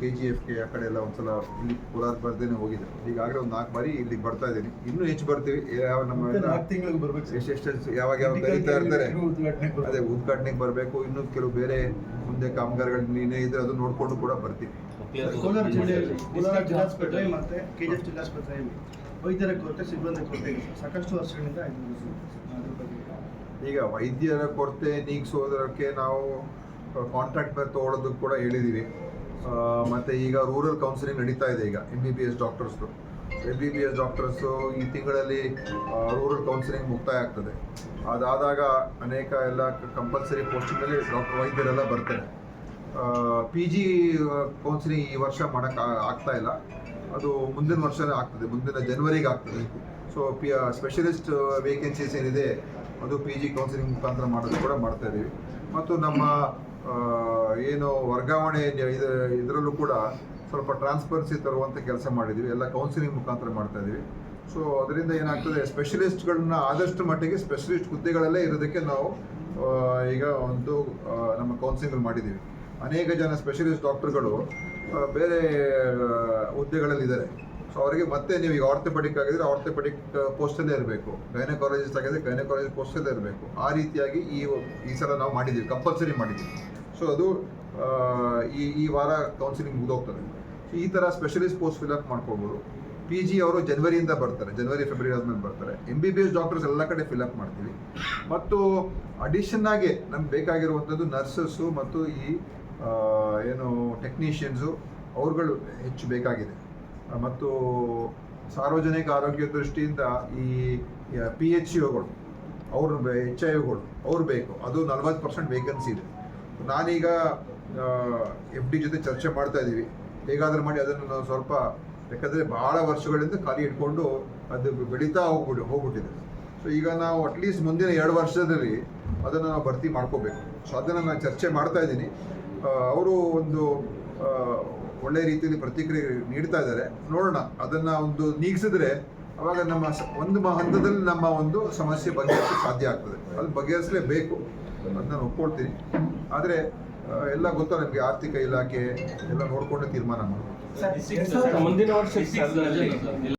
K G F K ಆ ಕಡೆ ಎಲ್ಲ ಒಂದ್ಸಲ ಇಲ್ಲಿ ಕೋಲಾರ ಬರ್ದೇನೆ ಹೋಗಿದ್ದೆ. ಈಗಾಗಲೇ ಒಂದು ನಾಲ್ಕು ಬಾರಿ ಇಲ್ಲಿಗೆ ಬರ್ತಾ ಇದ್ದೀನಿ. ಇನ್ನೂ ಹೆಚ್ಚು ಬರ್ತೀವಿ. ಯಾವ ನಮ್ಮ ನಾಲ್ಕು ತಿಂಗಳಿಗೆ ಬರ್ಬೇಕು ಎಷ್ಟೆಷ್ಟು ಯಾವಾಗ ಯಾವಾಗ ಕರೀತಾ ಇರ್ತಾರೆ. ಅದೇ ಉದ್ಘಾಟನೆಗೆ ಬರಬೇಕು. ಇನ್ನು ಕೆಲವು ಬೇರೆ ಮುಂದೆ ಕಾಮಗಾರಿಗಳು ನೀನೇ ಇದ್ರೆ ಅದು ನೋಡ್ಕೊಂಡು ಕೂಡ ಬರ್ತೀವಿ. ಕೋಲಾರ ಜಿಲ್ಲೆಯಲ್ಲಿ ಕೋಲಾರ ಜಿಲ್ಲಾಸ್ಪತ್ರೆ ಮತ್ತೆ ಕೆಜಿಎಫ್ ಜಿಲ್ಲಾಸ್ಪತ್ರೆಯಲ್ಲಿ ವೈದ್ಯರ ಕೊರತೆ ಸಿಬ್ಬಂದಿ ಕೊರತೆ ಸಾಕಷ್ಟು ವರ್ಷಗಳಿಂದ ಈಗ ವೈದ್ಯರ ಕೊರತೆ ನೀಗಿಸೋದಕ್ಕೆ ನಾವು ಕಾಂಟ್ರಾಕ್ಟ್ ಮೇಲೆ ತೊಗೊಳೋದಕ್ಕೆ ಕೂಡ ಹೇಳಿದ್ದೀವಿ ಮತ್ತೆ ಈಗ ರೂರಲ್ ಕೌನ್ಸಿಲಿಂಗ್ ನಡೀತಾ ಇದೆ ಈಗ M B B S ಡಾಕ್ಟರ್ಸ್ದು M B B S doctors ಈ ತಿಂಗಳಲ್ಲಿ ರೂರಲ್ ಕೌನ್ಸಿಲಿಂಗ್ ಮುಕ್ತಾಯ ಆಗ್ತದೆ. ಅದಾದಾಗ ಅನೇಕ ಎಲ್ಲ ಕಂಪಲ್ಸರಿ ಪೋಸ್ಟಿಂಗಲ್ಲಿ ಡಾಕ್ಟರ್ ವೈದ್ಯರೆಲ್ಲ ಬರ್ತಾರೆ. ಪಿ ಜಿ ಕೌನ್ಸಿಲಿಂಗ್ ಈ ವರ್ಷ ಮಾಡೋಕ್ಕೆ ಆಗ್ತಾ ಇಲ್ಲ. ಅದು ಮುಂದಿನ ವರ್ಷನೇ ಆಗ್ತದೆ, ಮುಂದಿನ ಜನವರಿಗೆ ಆಗ್ತದೆ. ಸೊ ಪಿ ಸ್ಪೆಷಲಿಸ್ಟ್ ವೇಕೆನ್ಸೀಸ್ ಏನಿದೆ, ಅದು ಪಿ ಜಿ ಕೌನ್ಸಿಲಿಂಗ್ ಮುಖಾಂತರ ಮಾಡೋದು ಕೂಡ ಮಾಡ್ತಾ ಇದ್ದೀವಿ ಮತ್ತು ನಮ್ಮ ಏನು ವರ್ಗಾವಣೆ ಇದು ಇದರಲ್ಲೂ ಕೂಡ ಸ್ವಲ್ಪ ಟ್ರಾನ್ಸ್ಪರೆನ್ಸಿ ತರುವಂಥ ಕೆಲಸ ಮಾಡಿದ್ದೀವಿ ಎಲ್ಲ ಕೌನ್ಸಿಲಿಂಗ್ ಮುಖಾಂತರ ಮಾಡ್ತಾ ಇದ್ದೀವಿ ಸೊ ಅದರಿಂದ ಏನಾಗ್ತದೆ ಸ್ಪೆಷಲಿಸ್ಟ್ಗಳನ್ನ ಆದಷ್ಟು ಮಟ್ಟಿಗೆ ಸ್ಪೆಷಲಿಸ್ಟ್ ಹುದ್ದೆಗಳಲ್ಲೇ ಇರೋದಕ್ಕೆ ನಾವು ಈಗ ಒಂದು ನಮ್ಮ ಕೌನ್ಸಿಲಿಂಗ್ ಮಾಡಿದ್ದೀವಿ ಅನೇಕ ಜನ ಸ್ಪೆಷಲಿಸ್ಟ್ ಡಾಕ್ಟರ್ಗಳು ಬೇರೆ ಹುದ್ದೆಗಳಲ್ಲಿದ್ದಾರೆ ಸೊ ಅವರಿಗೆ ಮತ್ತೆ ನೀವು ಈಗ ಆರ್ಥೋಪೆಡಿಕ್ ಆಗಿದ್ರೆ ಆರ್ಥೋಪೆಡಿಕ್ ಪೋಸ್ಟಲ್ಲೇ ಇರಬೇಕು. ಗೈನಕಾಲಜಿಸ್ಟ್ ಆಗಿದ್ರೆ ಗೈನಕಾಲಜಿ ಪೋಸ್ಟಲ್ಲೇ ಇರಬೇಕು. ಆ ರೀತಿಯಾಗಿ ಈ ಈ ಸಲ ನಾವು ಮಾಡಿದ್ದೀವಿ ಕಂಪಲ್ಸರಿ ಮಾಡಿದ್ದೀವಿ ಸೊ ಅದು ಈ ಈ ವಾರ ಕೌನ್ಸಿಲಿಂಗ್ ಮುಗಿದೋಗ್ತದೆ. ಸೊ ಈ ಥರ ಸ್ಪೆಷಲಿಸ್ಟ್ ಪೋಸ್ಟ್ ಫಿಲಪ್ ಮಾಡ್ಕೊಬೋದು. ಪಿ ಜಿ ಅವರು ಜನವರಿಯಿಂದ ಬರ್ತಾರೆ. ಜನವರಿ ಫೆಬ್ರವರಿ ಆದಮೇಲೆ ಬರ್ತಾರೆ. M B B S doctors ಎಲ್ಲ ಕಡೆ ಫಿಲಪ್ ಮಾಡ್ತೀವಿ. ಮತ್ತು ಅಡಿಷನ್ ಆಗಿ ನಮ್ಗೆ ಬೇಕಾಗಿರುವಂಥದ್ದು ನರ್ಸಸ್ಸು ಮತ್ತು ಈ ಏನು ಟೆಕ್ನಿಷಿಯನ್ಸು ಅವ್ರುಗಳು ಹೆಚ್ಚು ಬೇಕಾಗಿದೆ. ಮತ್ತು ಸಾರ್ವಜನಿಕ ಆರೋಗ್ಯ ದೃಷ್ಟಿಯಿಂದ ಈ ಪಿ ಎಚ್ ಇಗಳು ಅವ್ರ ಎಚ್ ಐ ಒಗಳು ಅವ್ರು ಬೇಕು. ಅದು ನಲ್ವತ್ತು ಪರ್ಸೆಂಟ್ ವೇಕೆನ್ಸಿ ಇದೆ. ನಾನೀಗ ಎಫ್ ಡಿ ಜೊತೆ ಚರ್ಚೆ ಮಾಡ್ತಾ ಇದ್ದೀವಿ. ಹೇಗಾದರೂ ಮಾಡಿ ಅದನ್ನು ನಾವು ಸ್ವಲ್ಪ, ಯಾಕಂದರೆ ಭಾಳ ವರ್ಷಗಳಿಂದ ಖಾಲಿ ಇಟ್ಕೊಂಡು ಅದು ಬೆಳೀತಾ ಹೋಗ್ಬಿಟ್ಟು ಹೋಗ್ಬಿಟ್ಟಿದೆ. ಸೊ ಈಗ ನಾವು ಅಟ್ಲೀಸ್ಟ್ ಮುಂದಿನ ಎರಡು ವರ್ಷದಲ್ಲಿ ಅದನ್ನು ನಾವು ಭರ್ತಿ ಮಾಡ್ಕೋಬೇಕು. ಸೊ ಅದನ್ನು ನಾನು ಚರ್ಚೆ ಮಾಡ್ತಾ ಇದ್ದೀನಿ. ಅವರು ಒಂದು ಒಳ್ಳೆ ರೀತಿಯಲ್ಲಿ ಪ್ರತಿಕ್ರಿಯೆ ನೀಡ್ತಾ ಇದ್ದಾರೆ. ನೋಡೋಣ, ಅದನ್ನು ಒಂದು ನೀಗಿಸಿದ್ರೆ ಅವಾಗ ನಮ್ಮ ಒಂದು ಹಂತದಲ್ಲಿ ನಮ್ಮ ಒಂದು ಸಮಸ್ಯೆ ಬಗೆಹರಿಸಲು ಸಾಧ್ಯ ಆಗ್ತದೆ. ಅದು ಬಗೆಹರಿಸಲೇಬೇಕು ಅದನ್ನ ನಾನು ಒಪ್ಕೊಳ್ತೀನಿ. ಆದರೆ ಎಲ್ಲ ಗೊತ್ತಾ ನಮಗೆ ಆರ್ಥಿಕ ಇಲಾಖೆ ಎಲ್ಲ ನೋಡಿಕೊಂಡು ತೀರ್ಮಾನ ಮಾಡಬೇಕು. ಮುಂದಿನ ವರ್ಷ